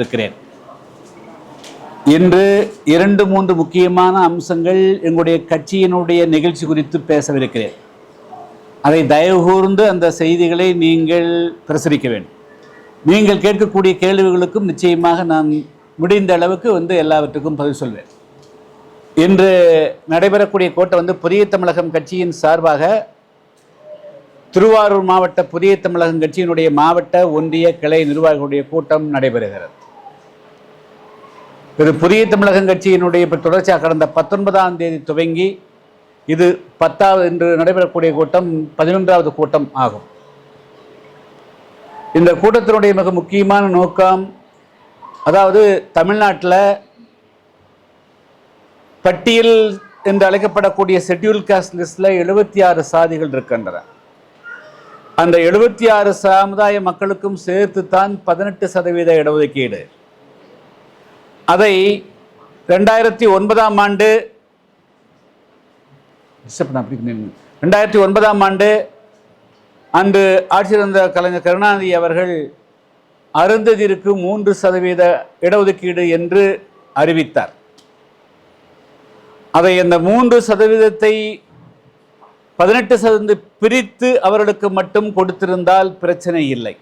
இருக்கிறேன் இன்று இரண்டு மூன்று முக்கியமான அம்சங்கள் எங்களுடைய கட்சியினுடைய நிகழ்ச்சி குறித்து பேசவிருக்கிறேன். அதை தயவு கூர்ந்து அந்த செய்திகளை நீங்கள் பிரசுரிக்க வேண்டும். நீங்கள் கேட்கக்கூடிய கேள்விகளுக்கும் நிச்சயமாக நான் முடிந்த அளவுக்கு வந்து எல்லாவற்றுக்கும் பதில் சொல்வேன். இன்று நடைபெறக்கூடிய கூட்டம் வந்து புதிய தமிழகம் கட்சியின் சார்பாக திருவாரூர் மாவட்ட புதிய தமிழகம் கட்சியினுடைய மாவட்ட ஒன்றிய கிளை நிர்வாகிகளுடைய கூட்டம் நடைபெறுகிறது. இது புதிய தமிழகம் கட்சியினுடைய இப்போ தொடர்ச்சியாக கடந்த பத்தொன்பதாம் தேதி துவங்கி இது பத்தாவது இன்று நடைபெறக்கூடிய கூட்டம் பதினொன்றாவது கூட்டம் ஆகும். இந்த கூட்டத்தினுடைய மிக முக்கியமான நோக்கம் அதாவது தமிழ்நாட்டில் பட்டியல் என்று அழைக்கப்படக்கூடிய ஷெட்யூல் காஸ்ட் லிஸ்டில் எழுபத்தி ஆறு சாதிகள் இருக்கின்றன. அந்த எழுபத்தி ஆறு சமுதாய மக்களுக்கும் சேர்த்து தான் பதினெட்டு சதவீத இடஒதுக்கீடு. அதை ரெண்டாயிரத்தி ஒன்பதாம் ஆண்டு ரெண்டாயிரத்தி ஒன்பதாம் ஆண்டு அன்று ஆட்சி இருந்த கலைஞர் கருணாநிதி அவர்கள் அருந்ததிற்கு மூன்று சதவீத இடஒதுக்கீடு என்று அறிவித்தார். அதை அந்த மூன்று சதவீதத்தை பதினெட்டு சதவீதம் பிரித்து அவர்களுக்கு மட்டும் கொடுத்திருந்தால் பிரச்சனை இல்லை.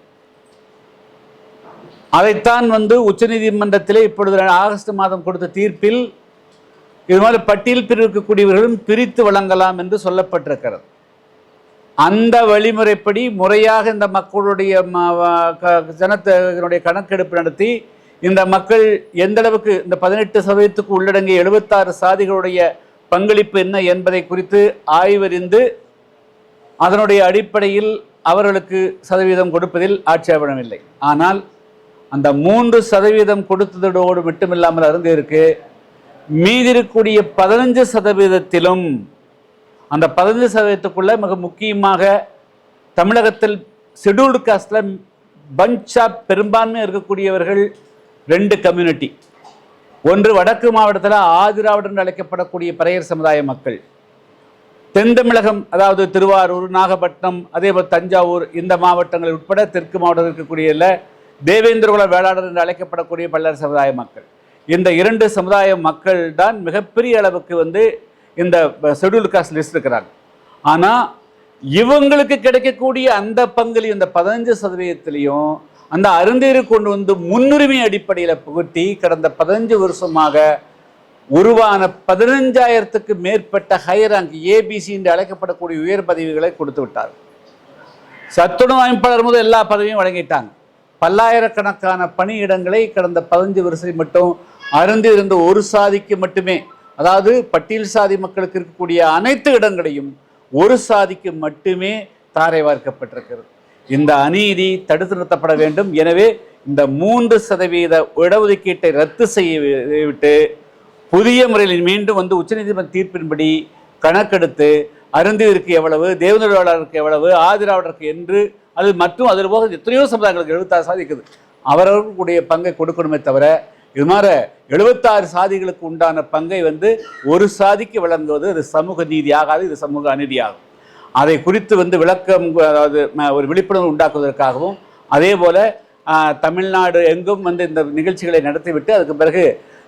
அதைத்தான் வந்து உச்சநீதிமன்றத்திலே இப்பொழுது ஆகஸ்ட் மாதம் கொடுத்த தீர்ப்பில் இது மாதிரி பட்டியல் பிரிக்கக்கூடியவர்களும் பிரித்து வழங்கலாம் என்று சொல்லப்பட்டிருக்கிறது. அந்த வழிமுறைப்படி முறையாக இந்த மக்களுடைய ஜனத்தினுடைய கணக்கெடுப்பு நடத்தி இந்த மக்கள் எந்த அளவுக்கு இந்த பதினெட்டு சதவீதத்துக்கு உள்ளடங்கிய எழுபத்தாறு சாதிகளுடைய பங்களிப்பு என்ன என்பதை குறித்து ஆய்வறிந்து அதனுடைய அடிப்படையில் அவர்களுக்கு சதவீதம் கொடுப்பதில் ஆட்சேபணமில்லை. ஆனால் அந்த மூன்று சதவீதம் கொடுத்ததோடு மட்டுமில்லாமல் அருந்திருக்கு மீதி இருக்கக்கூடிய பதினஞ்சு சதவீதத்திலும் அந்த பதினஞ்சு சதவீதத்துக்குள்ள மிக முக்கியமாக தமிழகத்தில் ஷெடியூல்டு காஸ்டில் பஞ்சா பெரும்பான்மை இருக்கக்கூடியவர்கள் ரெண்டு கம்யூனிட்டி ஒன்று வடக்கு மாவட்டத்தில் ஆதிராவிடர் என்று அழைக்கப்படக்கூடிய பறையர் சமுதாய மக்கள். தென் தமிழகம் அதாவது திருவாரூர் நாகப்பட்டினம் அதே போல் தஞ்சாவூர் இந்த மாவட்டங்கள் உட்பட தெற்கு மாவட்டத்தில் இருக்கக்கூடிய தேவேந்திரகுல வேளாளர் என்று அழைக்கப்படக்கூடிய பல்லர் சமுதாய மக்கள். இந்த இரண்டு சமுதாய மக்கள் தான் மிகப்பெரிய அளவுக்கு வந்து இந்த ஷெடியூல் காஸ்ட் லிஸ்ட் இருக்கிறாங்க. ஆனால் இவங்களுக்கு கிடைக்கக்கூடிய அந்த பங்குலையும் இந்த பதினஞ்சு சதவீதத்திலையும் அந்த அருந்தீரை கொண்டு வந்து முன்னுரிமை அடிப்படையில் புகுத்தி கடந்த பதினஞ்சு வருஷமாக உருவான பதினஞ்சாயிரத்துக்கு மேற்பட்ட ஹையர் ரேங்க் ஏபிசி என்று அழைக்கப்படக்கூடிய உயர் பதவிகளை கொடுத்து விட்டார் சத்துணவு அமைப்பாளர் முதல் எல்லா பதவியும் வழங்கிட்டாங்க. பல்லாயிரக்கணக்கான பணியிடங்களை கடந்த பதினஞ்சு வருஷம் மட்டும் அருந்து இருந்த ஒரு சாதிக்கு மட்டுமே அதாவது பட்டியல் சாதி மக்களுக்கு இருக்கக்கூடிய அனைத்து இடங்களையும் ஒரு சாதிக்கு மட்டுமே தாரை வார்க்கப்பட்டிருக்கிறது இந்த அநீதி தடுத்து நிறுத்தப்பட வேண்டும். எனவே இந்த மூன்று சதவீத இடஒதுக்கீட்டை ரத்து செய்ய விட்டு புதிய முறையில் மீண்டும் வந்து உச்சநீதிமன்ற தீர்ப்பின்படி கணக்கெடுத்து அருந்திற்கு எவ்வளவு தேவநூலாளருக்கு எவ்வளவு ஆதிராவிடருக்கு என்று அது மற்றும் அதில் போக எத்தனையோ சமுதாயங்களுக்கு எழுபத்தாறு சாதி இருக்குது அவரவர்களுடைய பங்கை கொடுக்கணுமே தவிர இது மாதிரி எழுபத்தாறு சாதிகளுக்கு உண்டான பங்கை வந்து ஒரு சாதிக்கு வழங்குவது அது சமூக நீதி ஆகாது இது சமூக அநீதியாகும். அதை குறித்து வந்து விளக்கம் அதாவது ஒரு விழிப்புணர்வு உண்டாக்குவதற்காகவும் அதே போல் தமிழ்நாடு எங்கும் வந்து இந்த நிகழ்ச்சிகளை நடத்திவிட்டு அதுக்கு பிறகு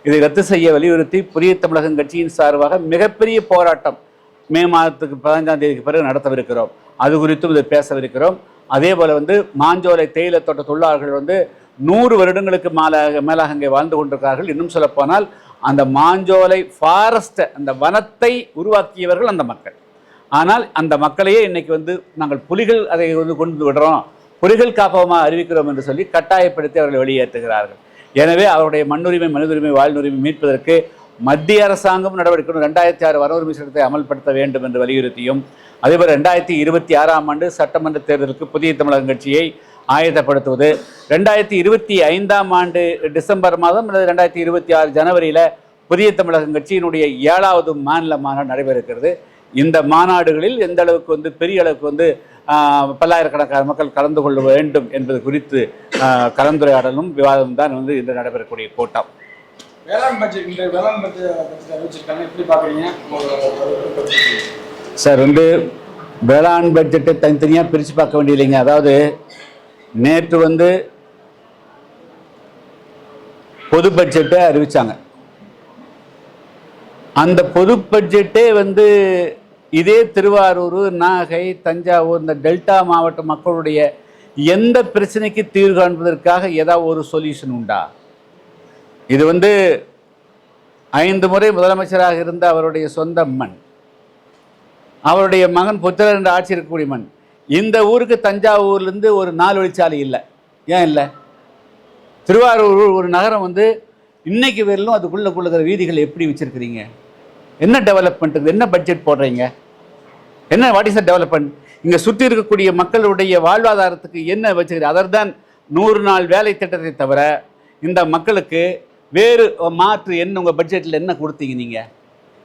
இதை ரத்து செய்ய வலியுறுத்தி புதிய தமிழகம் கட்சியின் சார்பாக மிகப்பெரிய போராட்டம் மே மாதத்துக்கு பதினஞ்சாம் தேதிக்கு பிறகு நடத்தவிருக்கிறோம். அது குறித்தும் இதை பேசவிருக்கிறோம். அதே போல் வந்து மாஞ்சோலை தேயிலை தோட்ட தொழிலாளர்கள் வந்து நூறு வருடங்களுக்கு மேலாக மேலாக அங்கே வாழ்ந்து கொண்டிருக்கிறார்கள். இன்னும் சொல்லப்போனால் அந்த மாஞ்சோலை ஃபாரஸ்ட்டை அந்த வனத்தை உருவாக்கியவர்கள் அந்த மக்கள். ஆனால் அந்த மக்களையே இன்னைக்கு வந்து நாங்கள் புலிகள் அதை வந்து கொண்டு விடுறோம். புலிகள் காப்பகமாக அறிவிக்கிறோம் என்று சொல்லி கட்டாயப்படுத்தி அவர்களை வெளியேற்றுகிறார்கள். எனவே அவருடைய மண்ணுரிமை மனிதுரிமை வாழ்நுரிமை மீட்பதற்கு மத்திய அரசாங்கம் நடவடிக்கை ரெண்டாயிரத்தி ஆறு வரவு சட்டத்தை அமல்படுத்த வேண்டும் என்று வலியுறுத்தியும் அதேபோல் ரெண்டாயிரத்தி இருபத்தி ஆறாம் ஆண்டு சட்டமன்ற தேர்தலுக்கு புதிய தமிழகம் கட்சியை ஆயத்தப்படுத்துவது ரெண்டாயிரத்தி இருபத்தி ஐந்தாம் ஆண்டு டிசம்பர் மாதம் அல்லது ரெண்டாயிரத்தி இருபத்தி ஆறு ஜனவரியில் புதிய தமிழகம் கட்சியினுடைய ஏழாவது மாநில மாநாடு நடைபெற இருக்கிறது இந்த மாநாடுகளில் எந்த அளவுக்கு வந்து பெரிய அளவுக்கு வந்து பல்லாயிரக்கணக்கான மக்கள் கலந்து கொள்ள வேண்டும் என்பது குறித்து கலந்துரையாடலும் விவாதமும் தான் வந்து இன்று நடைபெறக்கூடிய கூட்டம். வேளாண் பட்ஜெட் இந்த வேளாண் பட்ஜெட் அறிவிச்சிருக்காங்க. எப்படி பார்க்குறீங்க? சார் வந்து வேளாண் பட்ஜெட்டை தனித்தனியாக பிரித்து பார்க்க வேண்டியதில்லைங்க. அதாவது நேற்று வந்து பொது பட்ஜெட்டை அறிவித்தாங்க அந்த பொது பட்ஜெட்டே வந்து இதே திருவாரூர் நாகை தஞ்சாவூர் இந்த டெல்டா மாவட்ட மக்களுடைய எந்த பிரச்சனைக்கு தீர்வு காண்பதற்காக ஏதாவது ஒரு சொல்யூஷன் உண்டா? இது வந்து ஐந்து முறை முதலமைச்சராக இருந்த அவருடைய சொந்த மண். அவருடைய மகன் புத்திரர் என்ற ஆட்சி இருக்கக்கூடிய மண். இந்த ஊருக்கு தஞ்சாவூர்லேருந்து ஒரு நாலு வழிச்சாலை இல்லை. ஏன் இல்லை? திருவாரூர் ஒரு நகரம் வந்து இன்னைக்கு வரலும் அதுக்குள்ளே கொள்ளுகிற வீதிகள் எப்படி வச்சுருக்கிறீங்க? என்ன டெவலப்மெண்ட்டுக்கு என்ன பட்ஜெட் போடுறீங்க? என்ன வாட் இஸ் அ டெவலப்மெண்ட் இங்கே சுற்றி இருக்கக்கூடிய மக்களுடைய வாழ்வாதாரத்துக்கு என்ன வச்சுக்கிறீங்க அதர் தான் நூறு நாள் வேலை திட்டத்தை தவிர இந்த மக்களுக்கு வேறு மாற்று என்ன உங்கள் பட்ஜெட்டில் என்ன கொடுத்தீங்க நீங்கள்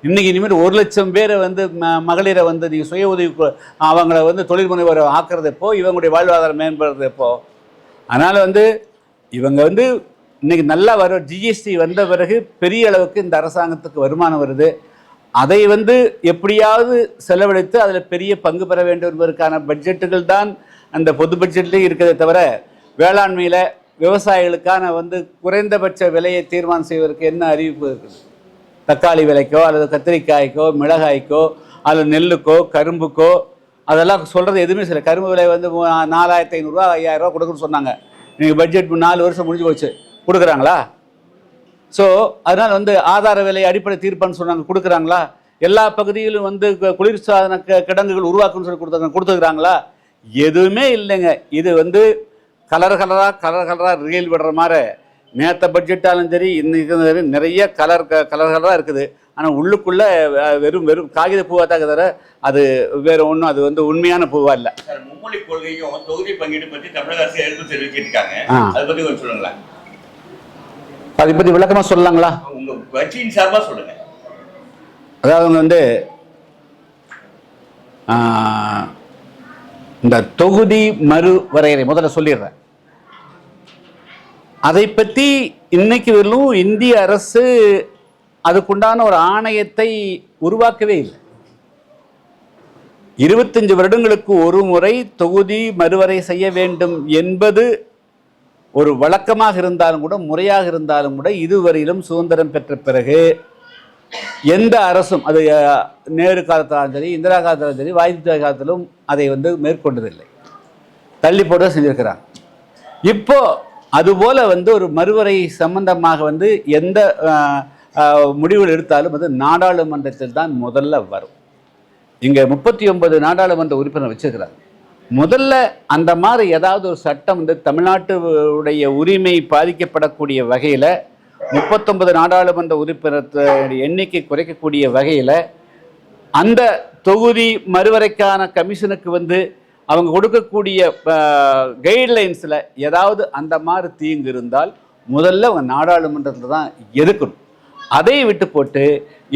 இன்றைக்கி இனிமேல் ஒரு லட்சம் பேரை வந்து ம மகளிரை வந்து நீங்கள் சுய உதவி அவங்கள வந்து தொழில் முனைவர் ஆக்குறது இவங்களுடைய வாழ்வாதாரம் மேம்படுறது எப்போ? அதனால் வந்து இவங்க வந்து இன்றைக்கி நல்லா வர ஜிஎஸ்டி வந்த பிறகு பெரிய அளவுக்கு இந்த அரசாங்கத்துக்கு வருமானம் வருது. அதை வந்து எப்படியாவது செலவழித்து அதில் பெரிய பங்கு பெற வேண்டும் என்பதற்கான பட்ஜெட்டுகள் தான் அந்த பொது பட்ஜெட்லேயும் இருக்கிறதே தவிர வேளாண்மையில் விவசாயிகளுக்கான வந்து குறைந்தபட்ச விலையை தீர்மானம் செய்வதற்கு என்ன அறிவிப்பு இருக்குது? தக்காளி விலைக்கோ அல்லது கத்திரிக்காய்க்கோ மிளகாய்க்கோ அல்லது நெல்லுக்கோ கரும்புக்கோ அதெல்லாம் சொல்கிறது எதுவுமே சில கரும்பு விலை வந்து நாலாயிரத்தி ஐநூறுரூவா ஐயாயிரரூவா கொடுக்குன்னு சொன்னாங்க. நீங்கள் பட்ஜெட் நாலு வருஷம் முடிஞ்சு போச்சு. கொடுக்குறாங்களா? ஸோ அதனால் வந்து ஆதார விலை அடிப்படை தீர்ப்பான்னு சொன்னாங்க. கொடுக்குறாங்களா? எல்லா பகுதியிலும் வந்து குளிர்சாதன க- கிடங்குகள் உருவாக்குன்னு சொல்லி கொடுத்தாங்க கொடுத்துக்கிறாங்களா எதுவுமே இல்லைங்க. இது வந்து கலர் கலராக கலர் கலராக ரீல் விடுற மாதிரி நேற்ற பட்ஜெட்டாலும் சரி இன்னைக்கு சரி நிறைய கலர் க கலர் கலராக இருக்குது. ஆனால் உள்ளுக்குள்ளே வெறும் வெறும் காகித பூவாக தான் தவிர அது வேறு ஒன்றும் அது வந்து உண்மையான பூவா இல்லை. சார் மும்மொழி கொள்கையும் தொகுதி பங்கீடு பற்றி தமிழக அரசு எதிர்ப்பு தெரிவிச்சிருக்காங்க. அதை பத்தி கொஞ்சம் சொல்லுங்களேன். அதை பற்றி விளக்கமாக சொல்லலாங்களா? உங்க கட்சியின் சார்பா சொல்லுங்க. அதாவது அவங்க வந்து இந்த தொகுதி மறு வரையறை முதல்ல சொல்லிடுறேன். அதை பற்றி இன்னைக்கு வரலும் இந்திய அரசு அதுக்குண்டான ஒரு ஆணையத்தை உருவாக்கவே இல்லை. இருபத்தஞ்சு வருடங்களுக்கு ஒரு முறை தொகுதி மறுவரை செய்ய வேண்டும் என்பது ஒரு வழக்கமாக இருந்தாலும் கூட முறையாக இருந்தாலும் கூட இதுவரையிலும் சுதந்திரம் பெற்ற பிறகு எந்த அரசும் அது நேரு காலத்தாலும் சரி இந்திரா காலத்தாலும் சரி வாஜ்பாய் காலத்திலும் அதை வந்து மேற்கொண்டதில்லை. தள்ளி போட்டு செஞ்சிருக்கிறாங்க. இப்போ அதுபோல வந்து ஒரு மறுவரை சம்பந்தமாக வந்து எந்த முடிவுகள் எடுத்தாலும் வந்து நாடாளுமன்றத்தில் தான் முதல்ல வரும். இங்கே முப்பத்தி ஒன்பது நாடாளுமன்ற உறுப்பினர் வச்சுருக்கிறார். முதல்ல அந்த மாதிரி ஏதாவது ஒரு சட்டம் வந்து தமிழ்நாட்டுடைய உரிமை பாதிக்கப்படக்கூடிய வகையில் முப்பத்தொன்பது நாடாளுமன்ற உறுப்பினர் எண்ணிக்கை குறைக்கக்கூடிய வகையில் அந்த தொகுதி மறுவரைக்கான கமிஷனுக்கு வந்து அவங்க கொடுக்கக்கூடிய கைட்லைன்ஸில் ஏதாவது அந்த மாதிரி தீங்கு இருந்தால் முதல்ல அவங்க நாடாளுமன்றத்தில் தான் எதுக்கணும் அதை விட்டு போட்டு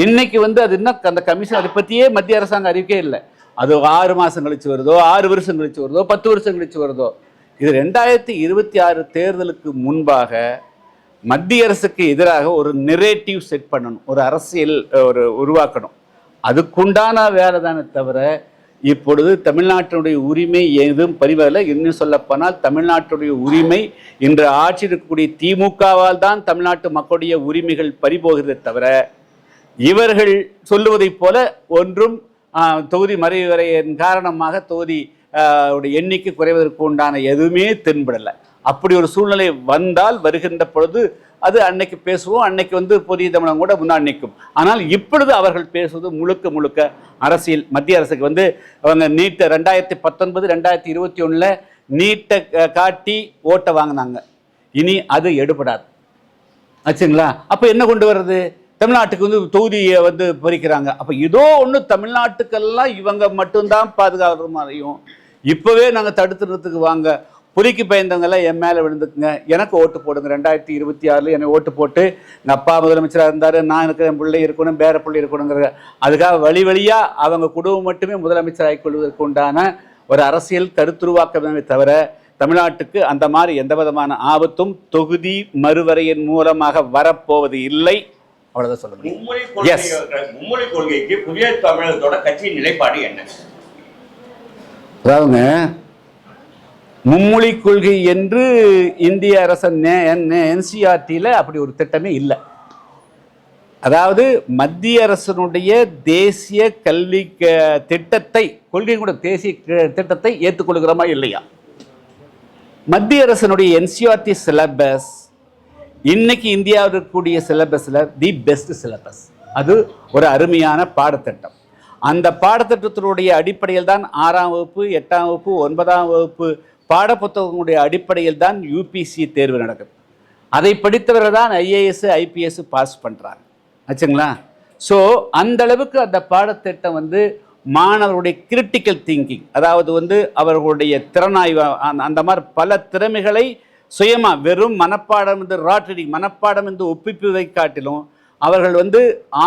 இன்னைக்கு வந்து அது இன்னும் அந்த கமிஷன் அதை பற்றியே மத்திய அரசாங்கம் அறிவிக்கே இல்லை. அது ஆறு மாதம் கழிச்சு வருதோ ஆறு வருஷம் கழிச்சு வருதோ பத்து வருஷம் கழிச்சு வருதோ. இது ரெண்டாயிரத்தி இருபத்தி ஆறு தேர்தலுக்கு முன்பாக மத்திய அரசுக்கு எதிராக ஒரு நெரேட்டிவ் செட் பண்ணணும். ஒரு அரசியல் ஒரு உருவாக்கணும். அதுக்குண்டான வேலை தானே தவிர இப்பொழுது தமிழ்நாட்டினுடைய உரிமை எதுவும் பறிவதில்லை. இன்னும் சொல்லப்போனால் தமிழ்நாட்டுடைய உரிமை இன்று ஆட்சி இருக்கக்கூடிய திமுகவால் தான் தமிழ்நாட்டு மக்களுடைய உரிமைகள் பறிபோகிறதே தவிர இவர்கள் சொல்லுவதைப் போல ஒன்றும் தொகுதி மறைவரையின் காரணமாக தொகுதி உடைய எண்ணிக்கை குறைவதற்கு உண்டான எதுவுமே தென்படலை. அப்படி ஒரு சூழ்நிலை வந்தால் வருகின்ற பொழுது அது அன்னைக்கு பேசுவோம் அன்னைக்கு வந்து புதிய தமிழகம் கூட முன்னாடி நிற்கும். ஆனால் இப்பொழுது அவர்கள் பேசுவது முழுக்க முழுக்க அரசியல் மத்திய அரசுக்கு வந்து அவங்க நீட்டை ரெண்டாயிரத்தி பத்தொன்பது ரெண்டாயிரத்தி இருபத்தி ஒன்றில் நீட்டை காட்டி ஓட்டை வாங்கினாங்க. இனி அது எடுபடாது. ஆச்சுங்களா? அப்போ என்ன கொண்டு வர்றது? தமிழ்நாட்டுக்கு வந்து தொகுதியை வந்து பறிக்கிறாங்க. அப்போ ஏதோ ஒன்று தமிழ்நாட்டுக்கெல்லாம் இவங்க மட்டும்தான் பாதுகாக்கிற மாதிரியும் இப்போவே நாங்கள் தடுத்துறதுக்கு வாங்க. புலிக்கு பயந்தவங்கெல்லாம் என் மேலே விழுந்துக்குங்க. எனக்கு ஓட்டு போடுங்க. ரெண்டாயிரத்தி இருபத்தி ஆறில் என்னை ஓட்டு போட்டு எங்கள் அப்பா முதலமைச்சராக இருந்தார். நான் இருக்கிற என் பிள்ளை இருக்கணும் பேர பிள்ளை இருக்கணுங்கிற அதுக்காக வழி வழியாக அவங்க குடும்பம் மட்டுமே முதலமைச்சராக கொள்வதற்கு உண்டான ஒரு அரசியல் கருத்துருவாக்கமே தவிர தமிழ்நாட்டுக்கு அந்த மாதிரி எந்த விதமான ஆபத்தும் தொகுதி மறுவரையின் மூலமாக வரப்போவது இல்லை. அவ்வளவுதான் சொல்ல முடியும். மும்மொழி கொள்கைக்கு புதிய தமிழகத்தோட கட்சியின் நிலைப்பாடு என்ன? அதாவதுங்க மும்மொழி கொள்கை என்று இந்திய அரசன் என்சிஆர்டியில் அப்படி ஒரு திட்டமே இல்லை. அதாவது மத்திய அரசனுடைய தேசிய கல்வி க- திட்டத்தை கொள்கை கூட தேசிய திட்டத்தை ஏற்றுக்கொள்கிறோமா இல்லையா? மத்திய அரசனுடைய என்சிஆர்டி சிலபஸ் இன்னைக்கு இந்தியாவில் இருக்கக்கூடிய சிலபஸில் தி பெஸ்ட் சிலபஸ். அது ஒரு அருமையான பாடத்திட்டம். அந்த பாடத்திட்டத்தினுடைய அடிப்படையில் தான் ஆறாம் வகுப்பு எட்டாம் வகுப்பு ஒன்பதாம் வகுப்பு பாடப்புத்தகங்களுடைய அடிப்படையில் தான் யூபிசி தேர்வு நடக்குது. அதை படித்தவர்கள் தான் ஐஏஎஸ் ஐபிஎஸ் பாஸ் பண்ணுறாங்க ஆச்சுங்களா? ஸோ அந்த அளவுக்கு அந்த பாடத்திட்டம் வந்து மாணவருடைய கிரிட்டிக்கல் திங்கிங் அதாவது வந்து அவர்களுடைய திறனாய்வு அந்த- அந்த மாதிரி பல திறமைகளை சுயமாக வெறும் மனப்பாடம் என்று ராட் மனப்பாடம் என்று ஒப்பிப்பதை காட்டிலும் அவர்கள் வந்து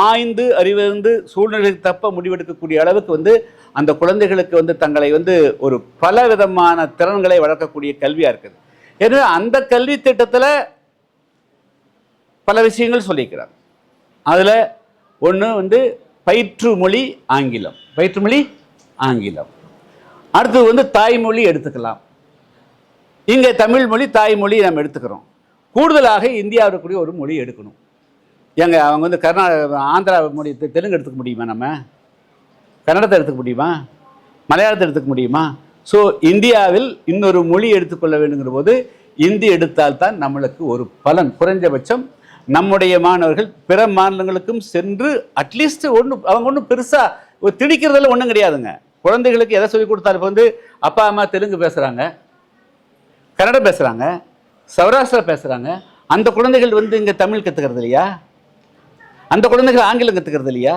ஆய்ந்து அறிவிருந்து சூழ்நிலைக்கு தப்ப முடிவெடுக்கக்கூடிய அளவுக்கு வந்து அந்த குழந்தைகளுக்கு வந்து தங்களை வந்து ஒரு பல விதமான திறன்களை வளர்க்கக்கூடிய கல்வியாக இருக்குது. எனவே அந்த கல்வி திட்டத்தில் பல விஷயங்கள் சொல்லியிருக்கிறார். அதில் ஒன்று வந்து பயிற்று மொழி ஆங்கிலம். பயிற்று மொழி ஆங்கிலம். அடுத்தது வந்து தாய்மொழி எடுத்துக்கலாம். இங்கே தமிழ் மொழி தாய்மொழி நம்ம எடுத்துக்கிறோம். கூடுதலாக இந்தியாவில் இருக்கக்கூடிய ஒரு மொழி எடுக்கணும். ஏங்க அவங்க வந்து கர்நாடக ஆந்திரா மொழி தெலுங்கு எடுத்துக்க முடியுமா நம்ம? கன்னடத்தை எடுத்துக்க முடியுமா? மலையாளத்தை எடுத்துக்க முடியுமா? ஸோ இந்தியாவில் இன்னொரு மொழி எடுத்துக்கொள்ள வேண்டுங்கிற போது இந்தி எடுத்தால்தான் நம்மளுக்கு ஒரு பலன் குறைஞ்சபட்சம். நம்முடைய மாணவர்கள் பிற மாநிலங்களுக்கும் சென்று அட்லீஸ்ட் ஒன்று அவங்க ஒன்றும் பெருசாக திணிக்கிறதுல ஒன்றும் கிடையாதுங்க. குழந்தைகளுக்கு எதை சொல்லி கொடுத்தாலும் இப்போ வந்து அப்பா அம்மா தெலுங்கு பேசுகிறாங்க கன்னடம் பேசுகிறாங்க சௌராஷ்டிரா பேசுகிறாங்க அந்த குழந்தைகள் வந்து இங்கே தமிழ் கற்றுக்கிறது இல்லையா? அந்த குழந்தைகள் ஆங்கிலம் கற்றுக்கிறது இல்லையா?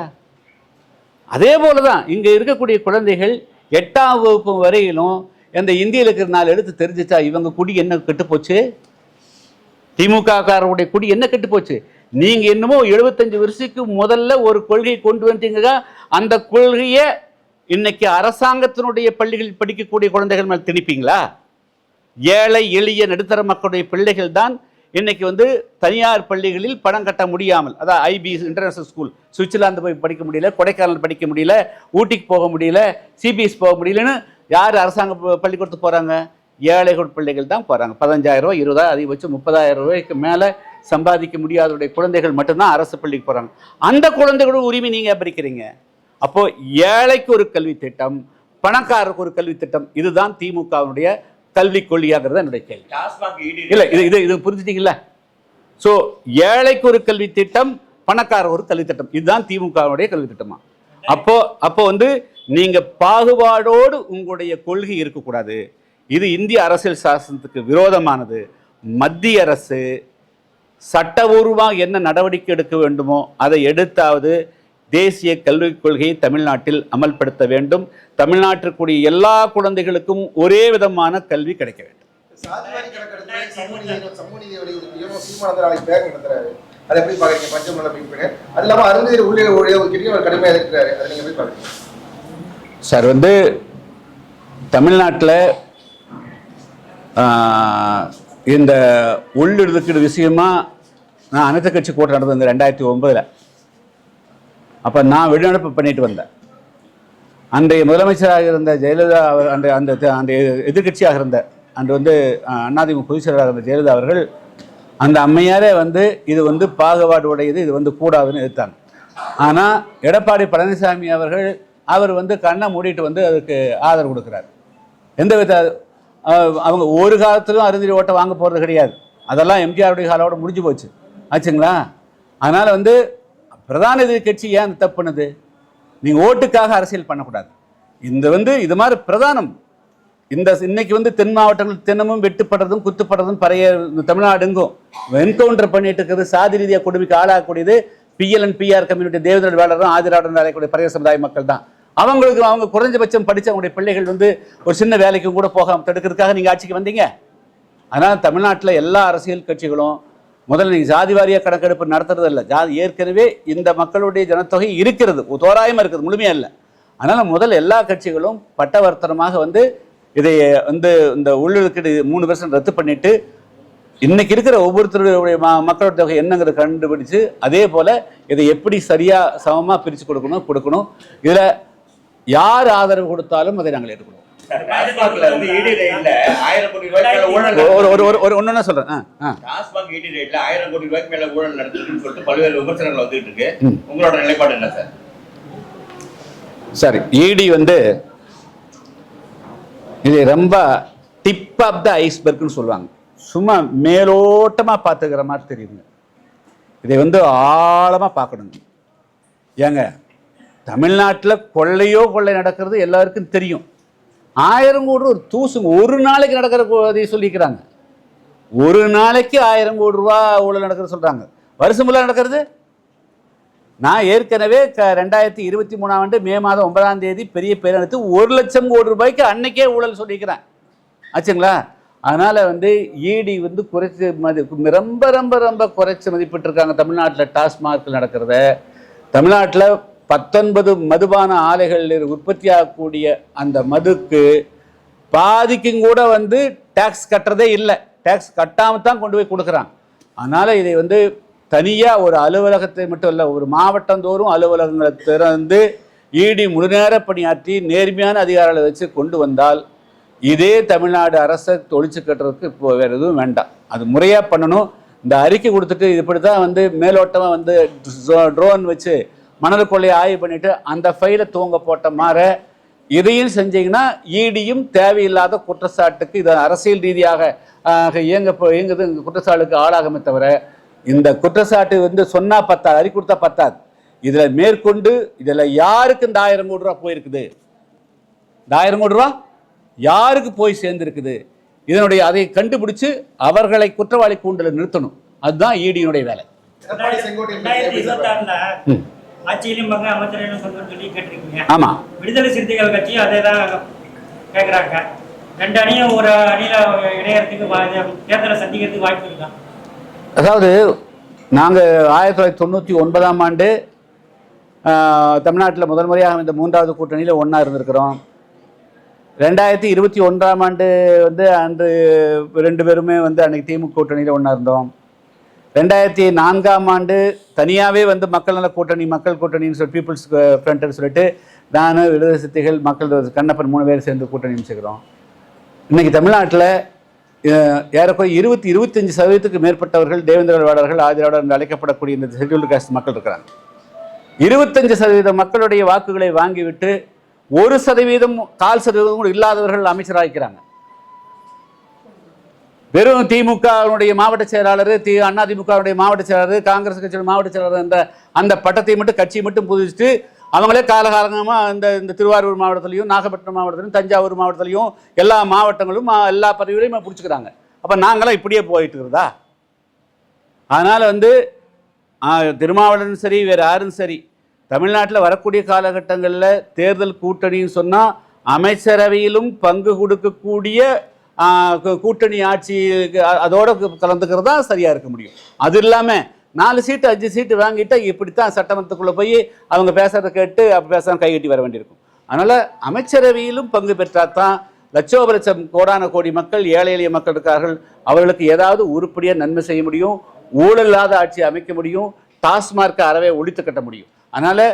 அதே போல தான் இங்கே இருக்கக்கூடிய குழந்தைகள் எட்டாம் வகுப்பு வரையிலும் அந்த இந்தியில் இருக்கிற நாலு எழுத்து தெரிஞ்சிச்சா? இவங்க குடி என்ன கெட்டுப்போச்சு? போச்சு குடி என்ன கெட்டுப்போச்சு? நீங்கள் என்னமோ எழுபத்தஞ்சு வருஷத்துக்கு முதல்ல ஒரு கொள்கை கொண்டு வந்தீங்க அந்த கொள்கையை இன்னைக்கு அரசாங்கத்தினுடைய பள்ளிகளில் படிக்கக்கூடிய குழந்தைகள் மேல் திணிப்பீங்களா? ஏழை எளிய நடுத்தர மக்களுடைய பிள்ளைகள் தான் இன்னைக்கு வந்து தனியார் பள்ளிகளில் பணம் கட்ட முடியாமல் அதாவது ஐபி இன்டர்நேஷனல் ஸ்கூல் சுவிட்சர்லாந்து போய் படிக்க முடியல கொடைக்கானல் படிக்க முடியல ஊட்டிக்கு போக முடியல சிபிஎஸ் போக முடியலன்னு யார் அரசாங்க பள்ளிக்கூடத்துக்கு போகிறாங்க ஏழைகள் பிள்ளைகள் தான் போகிறாங்க பதினஞ்சாயிரம் ரூபாய் இருபதாயிரம் அதிகபட்சம் முப்பதாயிரம் ரூபாய்க்கு மேலே சம்பாதிக்க முடியாதவருடைய குழந்தைகள் மட்டும்தான் அரசு பள்ளிக்கு போகிறாங்க அந்த குழந்தைகளோட உரிமை நீங்கள் பறிக்கிறீங்க? அப்போது ஏழைக்கு ஒரு கல்வி திட்டம் பணக்காரருக்கு ஒரு கல்வி திட்டம் இதுதான் திமுகவினுடைய கல்வி கொள்கையாகிறது என்னுடைய கேள்வி. இல்ல இது இது இது புரிஞ்சுட்டீங்கல்ல? ஸோ ஏழைக்கு ஒரு கல்வி திட்டம் பணக்கார ஒரு கல்வி திட்டம் இதுதான் திமுகவுடைய கல்வி திட்டமா அப்போ அப்போ வந்து நீங்க பாகுபாடோடு உங்களுடைய கொள்கை இருக்கக்கூடாது. இது இந்திய அரசியல் சாசனத்துக்கு விரோதமானது. மத்திய அரசு சட்டபூர்வமாக என்ன நடவடிக்கை எடுக்க வேண்டுமோ அதை எடுத்தாவது தேசிய கல்விக் கொள்கையை தமிழ்நாட்டில் அமல்படுத்த வேண்டும். தமிழ்நாட்டிற்குரிய எல்லா குழந்தைகளுக்கும் ஒரே விதமான கல்வி கிடைக்க வேண்டும். சார் வந்து தமிழ்நாட்டில் இந்த உள்ளிடுதுக்கீடு விஷயமா நான் அனைத்து கட்சி கூட்டம் நடந்தது ரெண்டாயிரத்தி ஒன்பதில். அப்போ நான் வெளிநடப்பு பண்ணிட்டு வந்தேன். அன்றைய முதலமைச்சராக இருந்த ஜெயலலிதா அவர் அன்றைய அந்த அன்றைய எதிர்க்கட்சியாக இருந்த அன்று வந்து அண்ணாதிமுக பொதுச் செயலராக இருந்த ஜெயலலிதா அவர்கள் அந்த அம்மையாரே வந்து இது வந்து பாகுபாடு உடையது இது வந்து கூடாதுன்னு எதிர்த்தாங்க. ஆனால் எடப்பாடி பழனிசாமி அவர்கள் அவர் வந்து கண்ணை மூடிட்டு வந்து அதுக்கு ஆதரவு கொடுக்குறாரு. எந்த வித அவங்க ஒரு காலத்திலும் அருந்திரி ஓட்டை வாங்க போகிறது கிடையாது. அதெல்லாம் எம்ஜிஆருடைய காலோட முடிஞ்சு போச்சு. ஆச்சுங்களா? அதனால் வந்து பிரதான எதிர்க்கட்சி ஏன் அந்த தப்பு பண்ணுது? நீங்கள் ஓட்டுக்காக அரசியல் பண்ணக்கூடாது. இந்த வந்து இது மாதிரி பிரதானம். இந்த இன்னைக்கு வந்து தென் மாவட்டங்கள் தினமும் வெட்டுப்படுறதும் குத்துப்படுறதும் பறைய தமிழ்நாடுங்கும் என்கவுண்டர் பண்ணிட்டு இருக்கிறது சாதி ரீதியாக கொடுமைக்கு ஆளாகக்கூடியது பிஎல் அண்ட் பிஆர் கம்யூனிட்டி தேவதர் வேலரும் ஆதிராடன் வேலைக்கூடிய பறைய சமுதாய மக்கள் தான். அவங்களுக்கு அவங்க குறைஞ்சபட்சம் படித்த அவங்களுடைய பிள்ளைகள் வந்து ஒரு சின்ன வேலைக்கும் கூட போகாமல் தடுக்கிறதுக்காக நீங்கள் ஆட்சிக்கு வந்தீங்க. அதனால் தமிழ்நாட்டில் எல்லா அரசியல் கட்சிகளும் முதல்ல நீங்கள் ஜாதி வாரியாக கணக்கெடுப்பு நடத்துறது இல்லை ஜாதி ஏற்கனவே இந்த மக்களுடைய ஜனத்தொகை இருக்கிறது. தோராயமாக இருக்குது முழுமையாக இல்லை. அதனால் முதல் எல்லா கட்சிகளும் பட்டவர்த்தனமாக வந்து இதை வந்து இந்த உள்ளொதுக்கீடு மூணு வருஷம் ரத்து பண்ணிட்டு இன்னைக்கு இருக்கிற ஒவ்வொருத்தருடைய மக்களோட தொகை என்னங்கிறத கண்டுபிடிச்சு அதே போல் இதை எப்படி சரியாக சமமாக பிரித்து கொடுக்கணும் கொடுக்கணும். இதில் யார் ஆதரவு கொடுத்தாலும் அதை நாங்கள் எடுக்கணும் ஆயிரம் கோடி ரூபாய்க்கு ஆ டாஸ்மாக் இடி ரேட்ல ஆயிரம் கோடி ரூபாய்க்கு மேல ஊழல் நடக்குதுன்னு சொல்லிட்டு பல்வேறு விமர்சனங்கள் வந்துட்டு இருக்கு. ம். உங்களோட நிலைப்பாடு என்ன சார்? சரி இடி வந்து இது ரொம்ப டிப் ஆஃப் த ஐஸ்பர்க்னு சொல்லுவாங்க. சும்மா மேலோட்டமாக பார்த்துக்கிற மாதிரி தெரியுதுங்க. இதை வந்து ஆழமாக பார்க்கணுங்க. ஏங்க தமிழ்நாட்டில் கொள்ளையோ கொள்ளை நடக்கிறது எல்லாருக்கும் தெரியும். ஆயிரம் கோடி ஒரு தூசுங்க. ஒரு நாளைக்கு நடக்கிற அதை சொல்லிக்கிறாங்க. ஒரு நாளைக்கு ஆயிரம் கோடி ரூபா ஊழல் நடக்கிறது சொல்கிறாங்க வருஷம் ஃபுல்லாக நடக்கிறது? நான் ஏற்கனவே க ரெண்டாயிரத்தி இருபத்தி மூணாம் ஆண்டு மே மாதம் ஒன்பதாம் தேதி பெரிய பேரெடுத்து ஒரு லட்சம் கோடி ரூபாய்க்கு அன்னைக்கே ஊழல் சொல்லிக்கிறேன். ஆச்சுங்களா? அதனால் வந்து இடி வந்து குறைச்சி மதி ரொம்ப ரொம்ப ரொம்ப குறைச்சி மதிப்பிட்டிருக்காங்க தமிழ்நாட்டில் டாஸ்மார்க்கில் நடக்கிறத. தமிழ்நாட்டில் பத்தொன்பது மதுபான ஆலைகளில் உற்பத்தி ஆகக்கூடிய அந்த மதுக்கு பாதிக்கும் கூட வந்து டேக்ஸ் கட்டுறதே இல்லை. டேக்ஸ் கட்டாமல் தான் கொண்டு போய் கொடுக்குறாங்க. அதனால் இதை வந்து தனியாக ஒரு அலுவலகத்தை மட்டும் இல்லை ஒரு மாவட்டந்தோறும் அலுவலகங்களை திறந்து இடி முழுநேர பணியாற்றி நேர்மையான அதிகாரிகளை வச்சு கொண்டு வந்தால் இதே தமிழ்நாடு அரசை ஒழிச்சு கட்டுறதுக்கு இப்போ வேறு எதுவும் வேண்டாம். அது முறையாக பண்ணணும். இந்த அறிக்கை கொடுத்துட்டு இப்படி தான் வந்து மேலோட்டமாக வந்து ட்ரோன் வச்சு மணல் கொள்ளையை ஆய்வு பண்ணிட்டு அந்த ஃபைலை தூங்க போட்ட மாற இதையும் செஞ்சீங்கன்னா ஈடியும் தேவையில்லாத குற்றச்சாட்டுக்கு இது அரசியல் ரீதியாக இயங்க இயங்குது இந்த குற்றச்சாட்டுக்கு ஆளாகுமே தவிர இந்த குற்றச்சாட்டு வந்து சொன்னா பத்தாது அறிக்கை கொடுத்தா பத்தாது. இதுல மேற்கொண்டு இதுல யாருக்கு இந்த ஆயிரம் கோடி ரூபா போயிருக்குது? இந்த ஆயிரம் கோடி ரூபா யாருக்கு போய் சேர்ந்திருக்குது? இதனுடைய அதை கண்டுபிடிச்சு அவர்களை குற்றவாளி கூண்டல நிறுத்தணும். அதுதான் ஈடியினுடைய வேலை. ஆட்சியிலும் பங்கு அமைச்சரையும் சொல்லி கேட்டிருக்கீங்க. ஆமா. விடுதலை சிறுத்தைகள் கட்சியும் அதே தான் கேட்குறாங்க ரெண்டு அணியும் ஒரு அணியில இணையறதுக்கு தேர்தலை சந்திக்கிறதுக்கு வாய்ப்பு இருக்கா? அதாவது நாங்கள் ஆயிரத்தி தொள்ளாயிரத்தி தொண்ணூற்றி ஒன்பதாம் ஆண்டு தமிழ்நாட்டில் முதல் முறையாக இந்த மூன்றாவது கூட்டணியில் ஒன்றா இருந்திருக்கிறோம். ரெண்டாயிரத்தி இருபத்தி ஒன்றாம் ஆண்டு வந்து அன்று ரெண்டு பேருமே வந்து அன்னைக்கு திமுக கூட்டணியில் ஒன்றா இருந்தோம். ரெண்டாயிரத்தி நான்காம் ஆண்டு தனியாகவே வந்து மக்கள் நல கூட்டணி மக்கள் கூட்டணின்னு சொல்லி பீப்புள்ஸ் ஃப்ரண்ட்னு uh, சொல்லிட்டு நான் விடுதலை சித்திகள் மக்கள் கண்ணப்பன் மூணு பேர் சேர்ந்து கூட்டணி அமைச்சுக்கிறோம். இன்னைக்கு தமிழ்நாட்டில் ஏறக்குறைய இருபத்தி இருபத்தஞ்சு சதவீதத்துக்கு மேற்பட்டவர்கள் தேவேந்திரவாடர்கள் ஆதிராடர் என்று அழைக்கப்படக்கூடிய இந்த ஷெட்யூல்டு காஸ்ட் மக்கள் இருக்கிறாங்க. இருபத்தஞ்சு சதவீத மக்களுடைய வாக்குகளை வாங்கிவிட்டு ஒரு சதவீதம் கால் சதவீதம் கூட இல்லாதவர்கள் அமைச்சராகிறாங்க வெறும் திமுகவுடைய மாவட்ட செயலாளர் தி அதிமுகவுடைய மாவட்ட செயலாளர் காங்கிரஸ் கட்சியோட மாவட்ட செயலாளர் அந்த அந்த பட்டத்தை மட்டும் கட்சியை மட்டும் புதுப்பிச்சுட்டு அவங்களே காலகாலமாக இந்த இந்த திருவாரூர் மாவட்டத்திலையும் நாகப்பட்டினம் மாவட்டத்திலையும் தஞ்சாவூர் மாவட்டத்திலையும் எல்லா மாவட்டங்களும் எல்லா பதவிகளையும் பிடிச்சிக்கிறாங்க. அப்போ நாங்களாம் இப்படியே போயிட்டு இருக்கிறதா? அதனால் வந்து திருமாவளவன் சரி வேறு யாரும் சரி தமிழ்நாட்டில் வரக்கூடிய காலகட்டங்களில் தேர்தல் கூட்டணின்னு சொன்னால் அமைச்சரவையிலும் பங்கு கொடுக்கக்கூடிய கூட்டணி ஆட்சி அதோட கலந்துக்கிறது தான் சரியாக இருக்க முடியும். அது இல்லாமல் நாலு சீட்டு அஞ்சு சீட்டு வாங்கிட்டா இப்படித்தான் சட்டமன்றத்துக்குள்ளே போய் அவங்க பேசுறதை கேட்டு அப்போ பேசாமல் கைகட்டி வர வேண்டியிருக்கும். அதனால் அமைச்சரவையிலும் பங்கு பெற்றால் தான் லட்சோப லட்சம் கோடான கோடி மக்கள் ஏழை எளிய மக்கள் இருக்கார்கள். அவர்களுக்கு ஏதாவது உருப்படியாக நன்மை செய்ய முடியும் ஊழல் இல்லாத ஆட்சி அமைக்க முடியும் டாஸ்மார்க்கை அறவே ஒழித்து கட்ட முடியும். அதனால்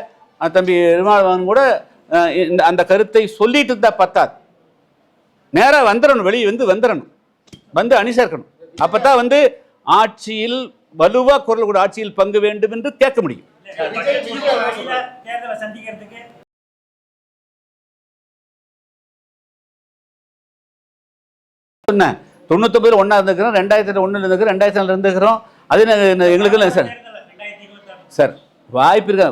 தம்பி நிர்மலன் கூட இந்த அந்த கருத்தை சொல்லிட்டு இருந்தால் பத்தாது. நேராக வந்துடணும் வெளியே வந்து வந்துடணும் வந்து அணி சேர்க்கணும் அப்போ தான் வந்து ஆட்சியில் வலுவாக குரல் கூட ஆட்சியில் பங்கு வேண்டும் என்று கேட்க முடியும். அணியில தேர்தலை சந்திக்கிறதுக்கு சொன்னேன். தொண்ணூத்தொம்பது ஒன்றா இருந்துக்கிறோம் ரெண்டாயிரத்தி ஒன்றில் இருந்துக்கிறோம் ரெண்டாயிரத்தி நாலில் இருந்துக்கிறோம். அது எங்களுக்கு இல்லை சார்? சார் வாய்ப்பு இருக்க?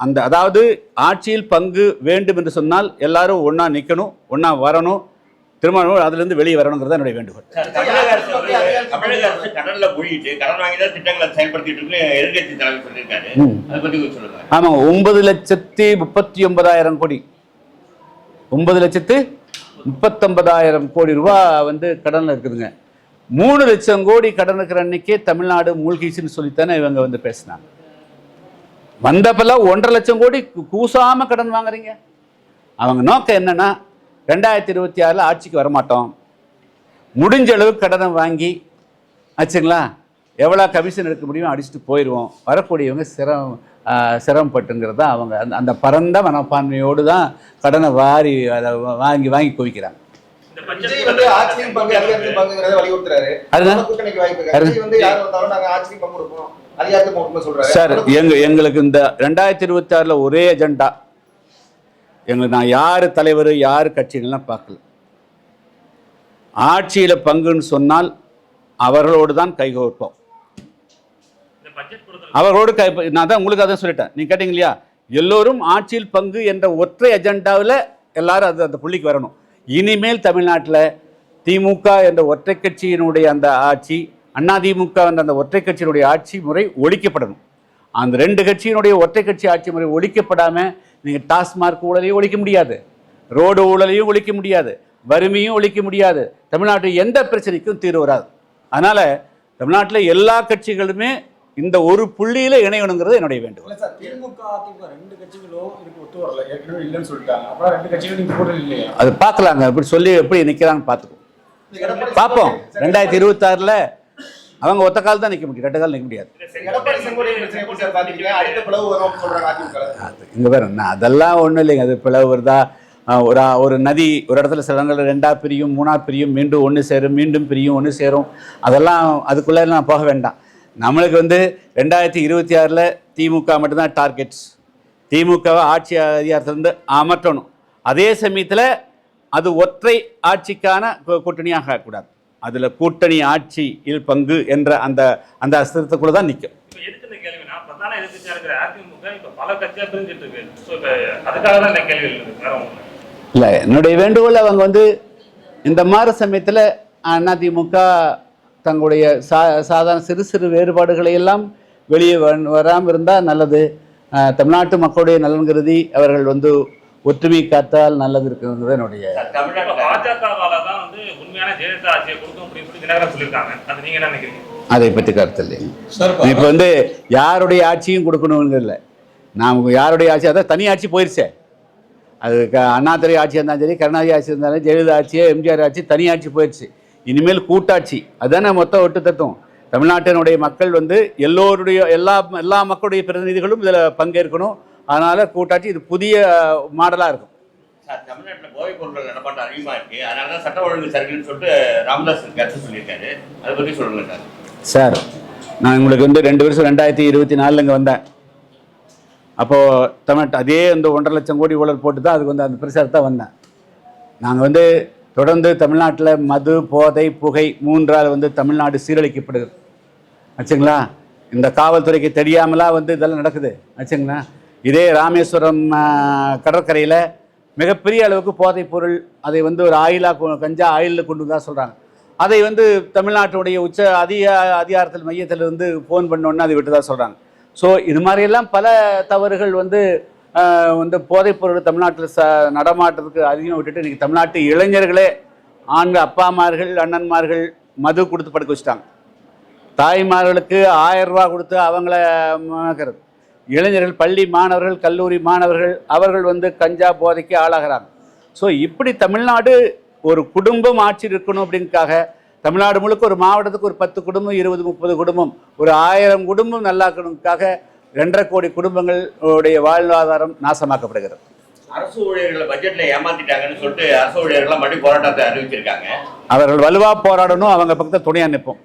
அந்த அதாவது ஆட்சியில் பங்கு வேண்டும் என்று சொன்னால் எல்லாரும் ஒன்றா நிற்கணும் ஒன்றா வரணும். திருமணம் அதுலேருந்து வெளியே வரணுங்கிறது தான் என்னுடைய வேண்டுகோள். தமிழக அரசு கடன்ல மூழ்கிட்டு கடன் வாங்கி தான் திட்டங்களை செயல்படுத்திட்டு இருக்கு எதிர்கட்சி தலைவர் சொல்லியிருக்காரு அதை பற்றி சொல்லுங்க ஆமாங்க ஒன்பது லட்சத்தி முப்பத்தி ஒன்பதாயிரம் கோடி. ஒன்பது லட்சத்து முப்பத்தொன்பதாயிரம் கோடி ரூபா வந்து கடனில் இருக்குதுங்க. மூணு லட்சம் கோடி கடன் இருக்கிற அன்னைக்கே தமிழ்நாடு மூழ்கிச்சுன்னு சொல்லித்தானே இவங்க வந்து பேசினாங்க. வந்தப்பெல்லாம் ஒன்றரை லட்சம் கோடி கூசாமல் கடன் வாங்குறீங்க. அவங்க நோக்கம் என்னன்னா ரெண்டாயிரத்தி இருபத்தி ஆறில் ஆட்சிக்கு வரமாட்டோம். முடிஞ்ச அளவுக்கு கடனை வாங்கி ஆச்சுங்களா? எவ்வளோ கமிஷன் எடுக்க முடியுமோ அடிச்சுட்டு போயிடுவோம். வரக்கூடியவங்க சிரம் சிரமப்பட்டுங்கிறது தான் அவங்க அந்த அந்த பரந்த மனப்பான்மையோடு தான் கடனை வாரி அதை வாங்கி வாங்கி குவிக்கிறாங்க. சார் எங்க எங்களுக்கு இந்த ரெண்டாயிரத்தி இருபத்தி ஆறில் ஒரே அஜெண்டா எங்களுக்கு நான் யார் தலைவர் யார் கட்சிகள்லாம் பார்க்கல. ஆட்சியில் பங்குன்னு சொன்னால் அவர்களோடு தான் கைகோர்ப்போம் அவர்களோடு கை நான் தான் உங்களுக்கு அதான் சொல்லிட்டேன். நீங்க கேட்டீங்க இல்லையா? எல்லோரும் ஆட்சியில் பங்கு என்ற ஒற்றை அஜெண்டாவில் எல்லாரும் அது அந்த புள்ளிக்கு வரணும். இனிமேல் தமிழ்நாட்டில் திமுக என்ற ஒற்றை கட்சியினுடைய அந்த ஆட்சி அதிமுக என்ற அந்த ஒற்றை கட்சியினுடைய ஆட்சி முறை ஒழிக்கப்படணும். அந்த ரெண்டு கட்சியினுடைய ஒற்றை கட்சி ஆட்சி முறை ஒழிக்கப்படாமல் நீங்கள் டாஸ்மார்க் ஊழலையும் ஒழிக்க முடியாது. ரோடு ஊழலையும் ஒழிக்க முடியாது. வறுமையும் ஒழிக்க முடியாது. தமிழ்நாட்டில் எந்த பிரச்சனைக்கும் தீர்வு வராது. அதனால் தமிழ்நாட்டில் எல்லா கட்சிகளுமே இந்த ஒரு புள்ளியில் இணையணுங்கிறது என்னுடைய வேண்டுகோள். அது பார்க்கலாங்க. அப்படி சொல்லி எப்படி நிற்கிறாங்கன்னு பார்த்துக்குவோம். எடப்பாடி பார்ப்போம். ரெண்டாயிரத்தி இருபத்தாறில் அவங்க ஒத்த கால் தான் நிற்க முடியும் ரெண்டு கால் நிற்க முடியாது. இங்கே வேற என்ன அதெல்லாம் ஒன்றும் இல்லைங்க. அது பிளவு வருதா? ஒரு ஒரு நதி ஒரு இடத்துல சில இடங்கள்ல ரெண்டா பிரியும் மூணா பிரியும் மீண்டும் ஒன்று சேரும் மீண்டும் பிரியும் ஒன்று சேரும். அதெல்லாம் அதுக்குள்ளே நான் போக வேண்டாம். நம்மளுக்கு வந்து ரெண்டாயிரத்தி இருபத்தி ஆறில் திமுக மட்டும்தான் டார்கெட்ஸ். திமுகவை ஆட்சி அதிகாரத்திலிருந்து அமற்றணும் அதே சமயத்தில் அது ஒற்றை ஆட்சிக்கான கூட்டணியாக ஆகக்கூடாது. அதில் கூட்டணி ஆட்சியில் பங்கு என்ற அந்த அந்த அஸ்திரத்துக்குள்ளே தான் நிற்கும் இல்ல. என்னுடைய வேண்டுகோள் அவங்க வந்து இந்த மாதிரி சமயத்தில் அதிமுக தங்களுடைய சா சாதாரண சிறு சிறு வேறுபாடுகளை எல்லாம் வெளியே வராமல் இருந்தால் நல்லது. தமிழ்நாட்டு மக்களுடைய நலன் கருதி அவர்கள் வந்து ஒற்றுமை காத்தால் நல்லது இருக்குங்கிறது என்னுடைய சார், இப்ப தமிழ்நாட்டுல பாஜகவால தான் வந்து உண்மையான ஜெயலலிதா ஆட்சியை கொடுக்கும் அப்படின்னு சொல்லி தினகரன் சொல்லியிருக்காங்க. அது நீங்க என்ன நினைக்கிறீங்க? அதை பற்றி கருத்து இல்லைங்க சார் இப்போ வந்து யாருடைய ஆட்சியும் கொடுக்கணுங்கிறது இல்லை. நாம் யாருடைய ஆட்சி அதான் தனி ஆட்சி போயிருச்சே. அது க அண்ணாதுரை ஆட்சி இருந்தாலும் சரி கருணாநிதி ஆட்சி இருந்தாலும் ஜெயலலிதா ஆட்சி எம்ஜிஆர் ஆட்சி தனி ஆட்சி போயிடுச்சு இனிமேல் கூட்டாட்சி. அதுதானே மொத்த ஒட்டு தத்துவம். தமிழ்நாட்டினுடைய மக்கள் வந்து எல்லோருடைய எல்லா எல்லா மக்களுடைய பிரதிநிதிகளும் இதில் பங்கேற்கணும். அதனால் கூட்டாட்சி இது புதிய மாடலாக இருக்கும். சார் தமிழ்நாட்டுல போதைப் பொருட்கள் நடமாட்டம் அதிகமா இருக்கு. அதனால தான் சட்ட ஒழுங்கு சரியில்லைன்னு சொல்லிட்டு ராமதாஸ் கருத்து சொல்லியிருக்காரு. அதை பத்தி சொல்லுங்க சார். சார் நான் உங்களுக்கு வந்து ரெண்டு வருஷம் ரெண்டாயிரத்தி இருபத்தி நாலில் இங்கே வந்தேன். அப்போது தமிழ்நாட்டு அதே அந்த ஒன்றரை லட்சம் கோடி ஊழல் போட்டு தான் அதுக்கு வந்து அந்த பிரச்சாரத்தை வந்தேன். நாங்கள் வந்து தொடர்ந்து தமிழ்நாட்டில் மது போதை புகை மூன்றால் வந்து தமிழ்நாடு சீரழிக்கப்படுது ஆச்சுங்களா? இந்த காவல்துறைக்கு தெரியாமலாம் வந்து இதெல்லாம் நடக்குது. ஆச்சுங்களா? இதே ராமேஸ்வரம் கடற்கரையில் மிகப்பெரிய அளவுக்கு போதைப் பொருள் அதை வந்து ஒரு ஆயிலாக கஞ்சா ஆயிலில் கொண்டு தான் சொல்கிறாங்க அதை வந்து தமிழ்நாட்டுடைய உச்ச அதிக அதிகாரத்தில் மையத்தில் வந்து ஃபோன் பண்ணோன்னு அதை விட்டு தான் சொல்கிறாங்க ஸோ இது மாதிரியெல்லாம் பல தவறுகள் வந்து வந்து போதைப்பொருள் தமிழ்நாட்டில் ச நடமாட்டத்துக்கு அதிகம் விட்டுட்டு இன்றைக்கி தமிழ்நாட்டு இளைஞர்களே ஆண்கள் அப்பாமார்கள் அண்ணன்மார்கள் மது கொடுத்து படுக்க வச்சுட்டாங்க. தாய்மார்களுக்கு ஆயிரம் ரூபா கொடுத்து அவங்கள மாக்கிறது இளைஞர்கள் பள்ளி மாணவர்கள் கல்லூரி மாணவர்கள் அவர்கள் வந்து கஞ்சா போதைக்கு ஆளாகிறாங்க. ஸோ இப்படி தமிழ்நாடு ஒரு குடும்பம் ஆட்சி இருக்கணும் அப்படின்னுக்காக தமிழ்நாடு முழுக்க ஒரு மாவட்டத்துக்கு ஒரு பத்து குடும்பம் இருபது முப்பது குடும்பம் ஒரு ஆயிரம் குடும்பம் நல்லாக்கணுக்காக ரெண்டரை கோடி குடும்பங்கள் உடைய வாழ்வாதாரம் நாசமாக்கப்படுகிறது. அரசு ஊழியர்களை பட்ஜெட்ல ஏமாத்திட்டாங்கன்னு சொல்லிட்டு அரசு ஊழியர்கள் மறுபடியும் போராட்டத்தை அறிவிச்சிருக்காங்க. அவர்கள் வலுவா போராடணும் அவங்க பக்கத்தில் துணையா நிற்போம்.